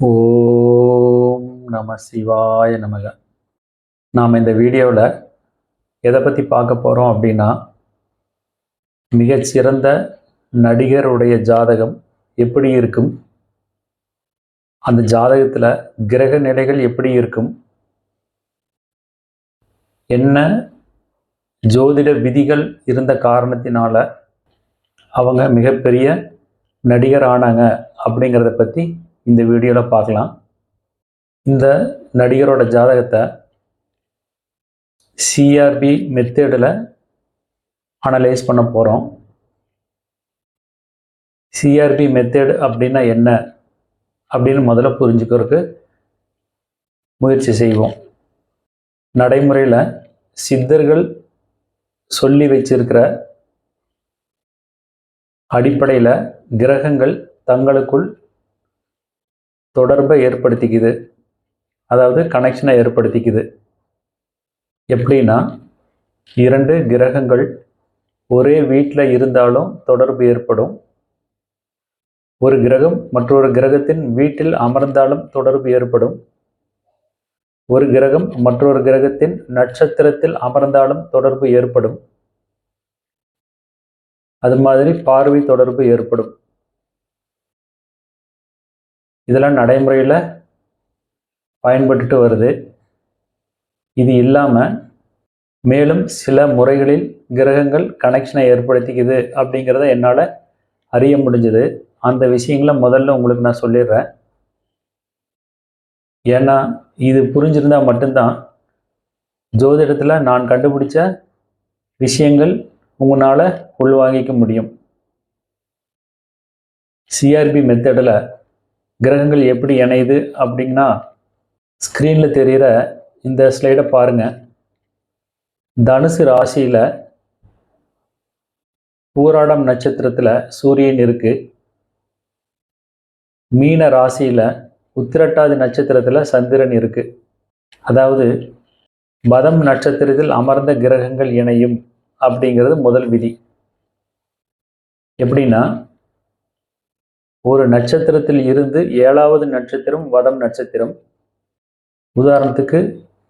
ஓம் நம சிவாய நமக. நாம் இந்த வீடியோவில் எதை பற்றி பார்க்க போகிறோம் அப்படின்னா மிகச்சிறந்த நடிகருடைய ஜாதகம் எப்படி இருக்கும்? அந்த ஜாதகத்தில் கிரக நிலைகள் எப்படி இருக்கும்? என்ன ஜோதிட விதிகள் இருந்த காரணத்தினால அவங்க மிகப்பெரிய நடிகர் ஆனாங்க அப்படிங்கிறத பற்றி இந்த வீடியோவில் பார்க்கலாம். இந்த நடிகரோட ஜாதகத்தை சிஆர்பி மெத்தேடில் அனலைஸ் பண்ண போகிறோம் சிஆர்பி மெத்தேடு அப்படின்னா என்ன? அப்படின்னு முதல்ல புரிஞ்சுக்கிறதுக்கு முயற்சி செய்வோம். நடைமுறையில் சித்தர்கள் சொல்லி வச்சிருக்கிற அடிப்படையில் கிரகங்கள் தங்களுக்குள் தொடர்பை ஏற்படுத்திக்குது. அதாவது கனெக்ஷனை ஏற்படுத்திக்குது. எப்படின்னா இரண்டு கிரகங்கள் ஒரே வீட்டில் இருந்தாலும் தொடர்பு ஏற்படும். ஒரு கிரகம் மற்றொரு கிரகத்தின் வீட்டில் அமர்ந்தாலும் தொடர்பு ஏற்படும். ஒரு கிரகம் மற்றொரு கிரகத்தின் நட்சத்திரத்தில் அமர்ந்தாலும் தொடர்பு ஏற்படும். அது மாதிரி பார்வை தொடர்பு ஏற்படும். இதெல்லாம் நடைமுறையில் பயன்பட்டுட்டு வருது. இது இல்லாமல் மேலும் சில முறைகளில் கிரகங்கள் கனெக்ஷனை ஏற்படுத்திக்குது அப்படிங்கிறத என்னால் அறிய முடிஞ்சது. அந்த விஷயங்களை முதல்ல உங்களுக்கு நான் சொல்லிடுறேன். ஏன்னா இது புரிஞ்சிருந்தா மட்டும்தான் ஜோதிடத்தில் நான் கண்டுபிடிச்ச விஷயங்கள் உங்களால் உள்வாங்கிக்க முடியும். சிஆர்பி மெத்தடில் கிரகங்கள் எப்படி இணையுது அப்படின்னா ஸ்க்ரீனில் தெரிகிற இந்த ஸ்லைடை பாருங்கள் தனுசு ராசியில் பூராடம் நட்சத்திரத்தில் சூரியன் இருக்குது மீன ராசியில் உத்திரட்டாதி நட்சத்திரத்தில் சந்திரன் இருக்குது அதாவது பதம் நட்சத்திரத்தில் அமர்ந்த கிரகங்கள் இணையும் அப்படிங்கிறது முதல் விதி. எப்படின்னா ஒரு நட்சத்திரத்தில் இருந்து ஏழாவது நட்சத்திரம் வதம் நட்சத்திரம். உதாரணத்துக்கு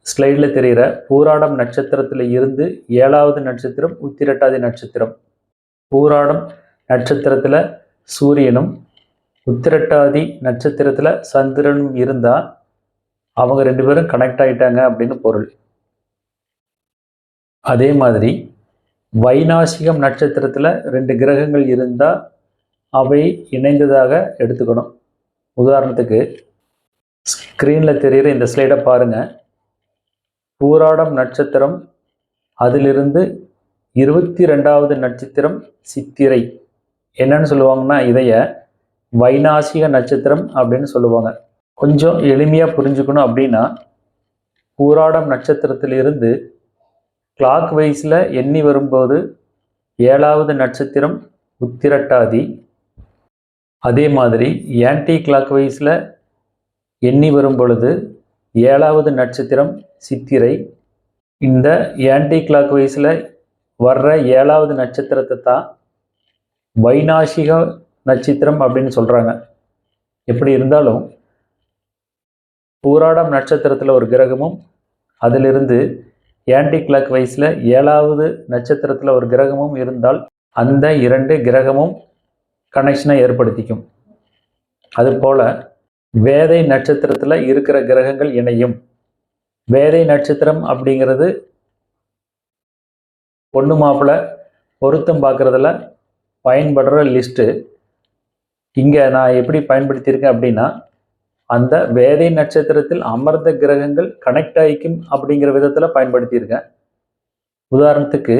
ஸ்லைடில் தெரிகிற பூராடம் நட்சத்திரத்தில் இருந்து ஏழாவது நட்சத்திரம் உத்திரட்டாதி நட்சத்திரம். பூராடம் நட்சத்திரத்தில் சூரியனும் உத்திரட்டாதி நட்சத்திரத்தில் சந்திரனும் இருந்தால் அவங்க ரெண்டு பேரும் கனெக்ட் ஆகிட்டாங்க அப்படின்னு பொருள். அதே மாதிரி வைநாசிகம் நட்சத்திரத்தில் ரெண்டு கிரகங்கள் இருந்தால் அவை இணைந்ததாக எடுத்துக்கணும். உதாரணத்துக்கு ஸ்க்ரீனில் தெரிகிற இந்த ஸ்லைடை பாருங்கள் பூராடம் நட்சத்திரம் அதிலிருந்து இருபத்தி ரெண்டாவது நட்சத்திரம் சித்திரை. என்னன்னு சொல்லுவாங்கன்னா இதைய வைநாசிக நட்சத்திரம் அப்படின்னு சொல்லுவாங்க. கொஞ்சம் எளிமையாக புரிஞ்சுக்கணும் அப்படின்னா பூராடம் நட்சத்திரத்திலிருந்து கிளாக் வைஸில் எண்ணி வரும்போது ஏழாவது நட்சத்திரம் உத்திரட்டாதி அதே மாதிரி ஆன்டி கிளாக் வைஸில் எண்ணி வரும் பொழுது ஏழாவது நட்சத்திரம் சித்திரை. இந்த ஆன்டி கிளாக் வைஸில் வர்ற ஏழாவது நட்சத்திரத்தை தான் வைநாசிக நட்சத்திரம் அப்படின்னு சொல்கிறாங்க எப்படி இருந்தாலும் பூராடம் நட்சத்திரத்தில் ஒரு கிரகமும் அதிலிருந்து ஆன்டி கிளாக் வைஸில் ஏழாவது நட்சத்திரத்தில் ஒரு கிரகமும் இருந்தால் அந்த இரண்டு கிரகமும் கனெக்ஷனை ஏற்படுத்திக்கும். அதுபோல் வேதை நட்சத்திரத்தில் இருக்கிற கிரகங்கள் இணையும். வேதை நட்சத்திரம் அப்படிங்கிறது பொண்ணு மாப்பிள்ளை பொருத்தம் பார்க்குறதுல பயன்படுற லிஸ்ட்டு இங்கே நான் எப்படி பயன்படுத்தியிருக்கேன் அப்படின்னா அந்த வேதை நட்சத்திரத்தில் அமர்ந்த கிரகங்கள் கனெக்ட் ஆகிக்கும் அப்படிங்கிற விதத்தில் பயன்படுத்தியிருக்கேன். உதாரணத்துக்கு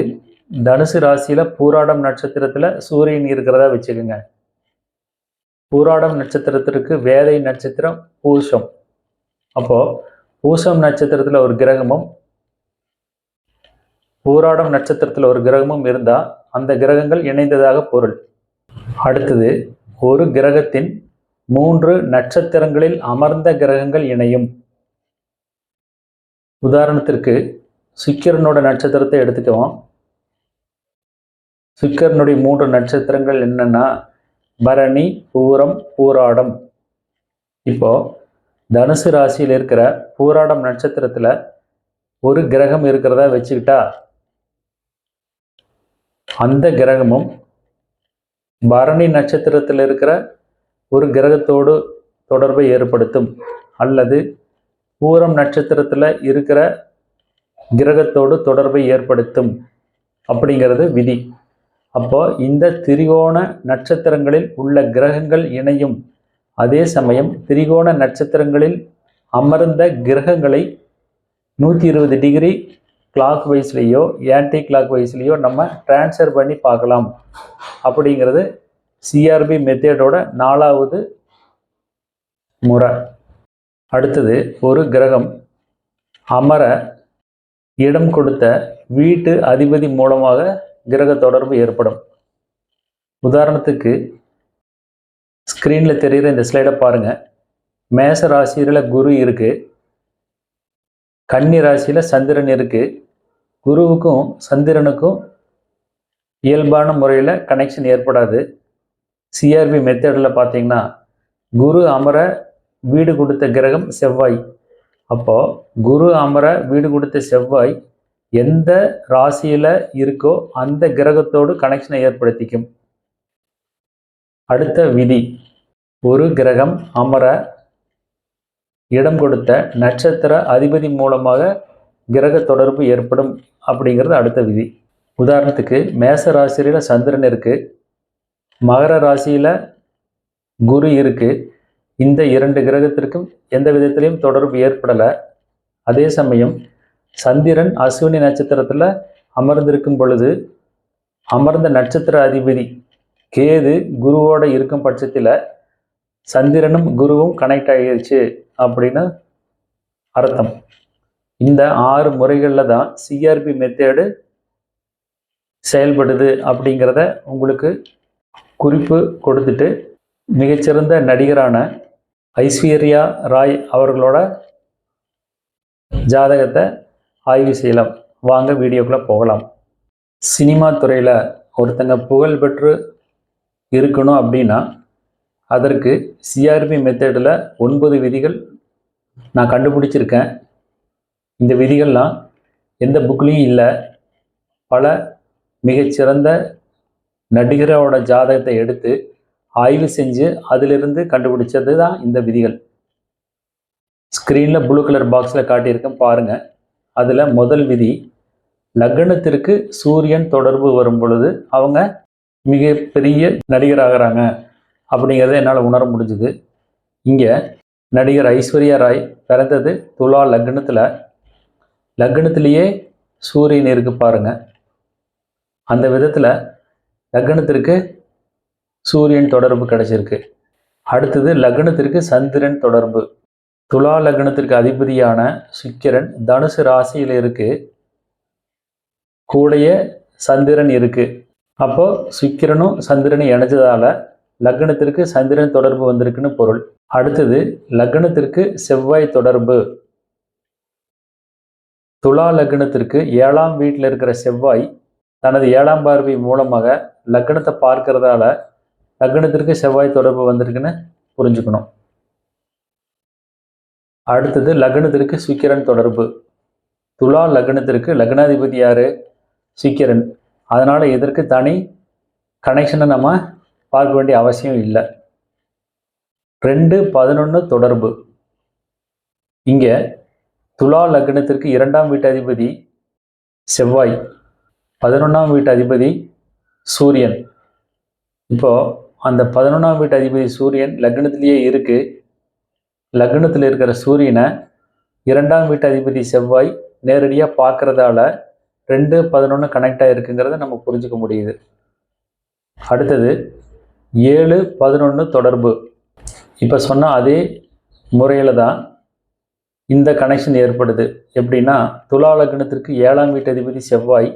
தனுசு ராசியில் பூராடம் நட்சத்திரத்தில் சூரியன் இருக்கிறதா வச்சுக்கோங்க. பூராடம் நட்சத்திரத்திற்கு வேதை நட்சத்திரம் பூசம். அப்போது பூசம் நட்சத்திரத்தில் ஒரு கிரகமும் பூராடம் நட்சத்திரத்தில் ஒரு கிரகமும் இருந்தால் அந்த கிரகங்கள் இணைந்ததாக பொருள். அடுத்தது ஒரு கிரகத்தின் மூன்று நட்சத்திரங்களில் அமர்ந்த கிரகங்கள் இணையும். உதாரணத்திற்கு சுக்கிரனோட நட்சத்திரத்தை எடுத்துக்குவோம். சுக்கரனுடைய மூன்று நட்சத்திரங்கள் என்னன்னா பரணி பூரம் பூராடம். இப்போ தனுசு ராசியில் இருக்கிற பூராடம் நட்சத்திரத்தில் ஒரு கிரகம் இருக்கிறதா வச்சுக்கிட்டா அந்த கிரகமும் பரணி நட்சத்திரத்தில் இருக்கிற ஒரு கிரகத்தோடு தொடர்பை ஏற்படுத்தும். அல்லது பூரம் நட்சத்திரத்தில் இருக்கிற கிரகத்தோடு தொடர்பை ஏற்படுத்தும். அப்படிங்கிறது விதி. அப்போ இந்த திரிகோண நட்சத்திரங்களில் உள்ள கிரகங்கள் இணையும். அதே சமயம் திரிகோண நட்சத்திரங்களில் அமர்ந்த கிரகங்களை நூற்றி இருபது டிகிரி கிளாக் வைஸ்லேயோ ஆன்டி கிளாக் வைஸ்லேயோ நம்ம ட்ரான்ஸ்ஃபர் பண்ணி பார்க்கலாம். அப்படிங்கிறது சிஆர்பி மெத்தேடோட நாலாவது முறை. அடுத்தது ஒரு கிரகம் அமர இடம் கொடுத்த வீட்டு அதிபதி மூலமாக கிரக தொடர்பு ஏற்படும். உதாரணத்துக்கு ஸ்க்ரீனில் தெரிகிற இந்த ஸ்லைடை பாருங்கள் மேச ராசியில் குரு இருக்குது கன்னி ராசியில் சந்திரன் இருக்குது குருவுக்கும் சந்திரனுக்கும் இயல்பான முறையில் கனெக்ஷன் ஏற்படாது. சிஆர்பி மெத்தடில் பார்த்தீங்கன்னா குரு அமர வீடு கொடுத்த கிரகம் செவ்வாய். அப்போது குரு அமர வீடு கொடுத்த செவ்வாய் எந்த ராசியில் இருக்கோ அந்த கிரகத்தோடு கனெக்ஷனை ஏற்படுத்திக்கும். அடுத்த விதி ஒரு கிரகம் அமர இடம் கொடுத்த நட்சத்திர அதிபதி மூலமாக கிரக தொடர்பு ஏற்படும் அப்படிங்கிறது அடுத்த விதி. உதாரணத்துக்கு மேச ராசியில் சந்திரன் இருக்குது மகர ராசியில் குரு இருக்குது இந்த இரண்டு கிரகத்திற்கும் எந்த விதத்திலையும் தொடர்பு ஏற்படலை. அதே சமயம் சந்திரன் அஸ்வினி நட்சத்திரத்தில் அமர்ந்திருக்கும் பொழுது அமர்ந்த நட்சத்திர அதிபதி கேது குருவோட இருக்கும் பட்சத்தில் சந்திரனும் குருவும் கனெக்ட் ஆகிடுச்சு அப்படின்னு அர்த்தம். இந்த ஆறு முறைகளில் தான் சிஆர்பி மெத்தேடு செயல்படுது அப்படிங்கிறத உங்களுக்கு குறிப்பு கொடுத்துட்டு மிகச்சிறந்த நடிகரான ஐஸ்வர்யா ராய் அவர்களோட ஜாதகத்தை ஆய்வு செய்யலாம். வாங்க வீடியோக்குள்ளே போகலாம். சினிமா துறையில் ஒருத்தங்க புகழ் பெற்று இருக்கணும் அப்படின்னா அதற்கு சிஆர்பி மெத்தடில் ஒன்பது விதிகள் நான் கண்டுபிடிச்சிருக்கேன். இந்த விதிகள்லாம் எந்த புக்லேயும் இல்லை. பல மிகச்சிறந்த நடிகரோட ஜாதகத்தை எடுத்து ஆய்வு செஞ்சு அதிலிருந்து கண்டுபிடிச்சது தான் இந்த விதிகள். ஸ்க்ரீனில் ப்ளூ கலர் பாக்ஸில் காட்டியிருக்கேன் பாருங்கள் அதில் முதல் விதி லக்னத்திற்கு சூரியன் தொடர்பு வரும் பொழுது அவங்க மிகப்பெரிய நடிகராகிறாங்க அப்படிங்கிறத என்னால் உணர முடிஞ்சுது. இங்கே நடிகர் ஐஸ்வர்யா ராய் பிறந்தது துலா லக்னத்தில். லக்னத்திலேயே சூரியன் இருக்கு பாருங்க. அந்த விதத்தில் லக்னத்திற்கு சூரியன் தொடர்பு கிடைச்சிருக்கு. அடுத்தது லக்னத்திற்கு சந்திரன் தொடர்பு. துலா லக்னத்திற்கு அதிபதியான சுக்கிரன் தனுசு ராசியில் இருக்கு. கூடைய சந்திரன் இருக்கு. அப்போ சுக்கிரனும் சந்திரனும் இணைஞ்சதால லக்னத்திற்கு சந்திரன் தொடர்பு வந்திருக்குன்னு பொருள். அடுத்தது லக்னத்திற்கு செவ்வாய் தொடர்பு. துலா லக்னத்திற்கு ஏழாம் வீட்டில் இருக்கிற செவ்வாய் தனது ஏழாம் பார்வை மூலமாக லக்னத்தை பார்க்கறதால லக்னத்திற்கு செவ்வாய் தொடர்பு வந்திருக்குன்னு புரிஞ்சுக்கணும். அடுத்தது லக்னத்திற்கு சுக்கிரன் தொடர்பு. துலா லக்னத்திற்கு லக்னாதிபதி யார்? சுக்கிரன். அதனால் இதற்கு தனி கனெக்ஷனை நம்ம பார்க்க வேண்டிய அவசியம் இல்லை. ரெண்டு பதினொன்று தொடர்பு. இங்கே துலா லக்னத்திற்கு இரண்டாம் வீட்டு அதிபதி செவ்வாய் பதினொன்றாம் வீட்டு அதிபதி சூரியன். இப்போது அந்த பதினொன்றாம் வீட்டு அதிபதி சூரியன் லக்னத்திலேயே இருக்குது லக்னத்தில் இருக்கிற சூரியனை இரண்டாம் வீட்டு அதிபதி செவ்வாய் நேரடியாக பார்க்குறதால ரெண்டு பதினொன்று கனெக்ட் ஆகிருக்குங்கிறத நம்ம புரிஞ்சுக்க முடியுது. அடுத்தது ஏழு பதினொன்று தொடர்பு. இப்போ சொன்ன அதே முறையில் தான் இந்த கனெக்ஷன் ஏற்படுது. எப்படின்னா துலா லக்னத்திற்கு ஏழாம் வீட்டு அதிபதி செவ்வாய்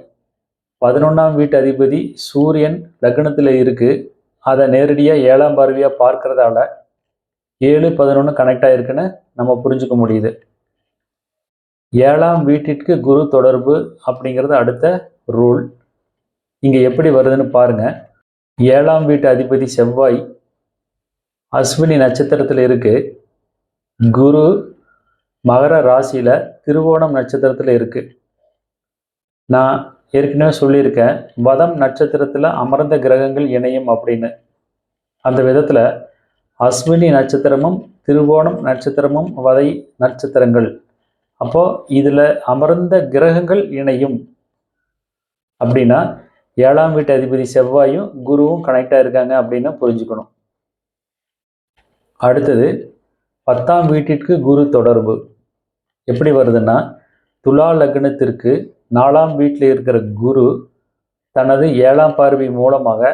பதினொன்றாம் வீட்டு அதிபதி சூரியன் லக்னத்தில் இருக்குது அதை நேரடியாக ஏழாம் பார்வையாக பார்க்கறதால ஏழு பதினொன்று கனெக்ட் ஆகிருக்குன்னு நம்ம புரிஞ்சுக்க முடியுது. ஏழாம் வீட்டிற்கு குரு தொடர்பு அப்படிங்கிறது அடுத்த ரூல் இங்கே எப்படி வருதுன்னு பாருங்கள் ஏழாம் வீட்டு அதிபதி செவ்வாய் அஸ்வினி நட்சத்திரத்தில் இருக்குது குரு மகர ராசியில் திருவோணம் நட்சத்திரத்தில் இருக்குது நான் ஏற்கனவே சொல்லியிருக்கேன் வதம் நட்சத்திரத்தில் அமர்ந்த கிரகங்கள் இணையும் அப்படின்னு. அந்த விதத்தில் அஸ்வினி நட்சத்திரமும் திருவோணம் நட்சத்திரமும் வதை நட்சத்திரங்கள். அப்போது இதில் அமர்ந்த கிரகங்கள் இணையும். அப்படின்னா ஏழாம் வீட்டு அதிபதி செவ்வாயும் குருவும் கனெக்டாக இருக்காங்க அப்படின்னு புரிஞ்சுக்கணும். அடுத்தது பத்தாம் வீட்டிற்கு குரு தொடர்பு. எப்படி வருதுன்னா துலா லக்னத்திற்கு நாலாம் வீட்டில் இருக்கிற குரு தனது ஏழாம் பார்வை மூலமாக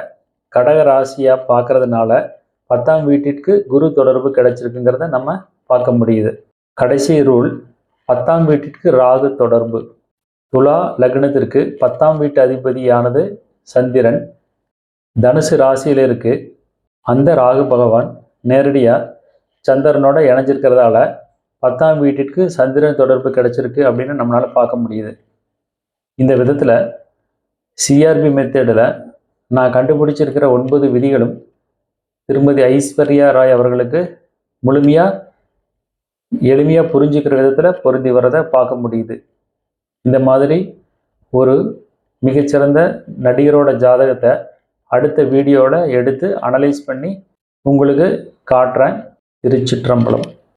கடக ராசியாக பார்க்கறதுனால பத்தாம் வீட்டிற்கு குரு தொடர்பு கிடைச்சிருக்குங்கிறத நம்ம பார்க்க முடியுது. கடைசி ரூல் பத்தாம் வீட்டிற்கு ராகு தொடர்பு. துலா லக்னத்திற்கு பத்தாம் வீட்டு அதிபதியானது சந்திரன். தனுசு ராசியில் இருக்கு. அந்த ராகு பகவான் நேரடியாக சந்திரனோட இணைஞ்சிருக்கிறதால பத்தாம் வீட்டிற்கு சந்திரன் தொடர்பு கிடைச்சிருக்கு அப்படின்னு நம்மளால் பார்க்க முடியுது. இந்த விதத்தில் சிஆர்பி மெத்தேடில் நான் கண்டுபிடிச்சிருக்கிற ஒன்பது விதிகளும் திருமதி ஐஸ்வர்யா ராய் அவர்களுக்கு முழுமையாக எளிமையாக புரிஞ்சுக்கிற விதத்தில் பொருந்தி வரதை பார்க்க முடியுது. இந்த மாதிரி ஒரு மிகச்சிறந்த நடிகரோட ஜாதகத்தை அடுத்த வீடியோவில் எடுத்து அனலைஸ் பண்ணி உங்களுக்கு காட்டுறேன். திருச்சிற்றம்பலம்.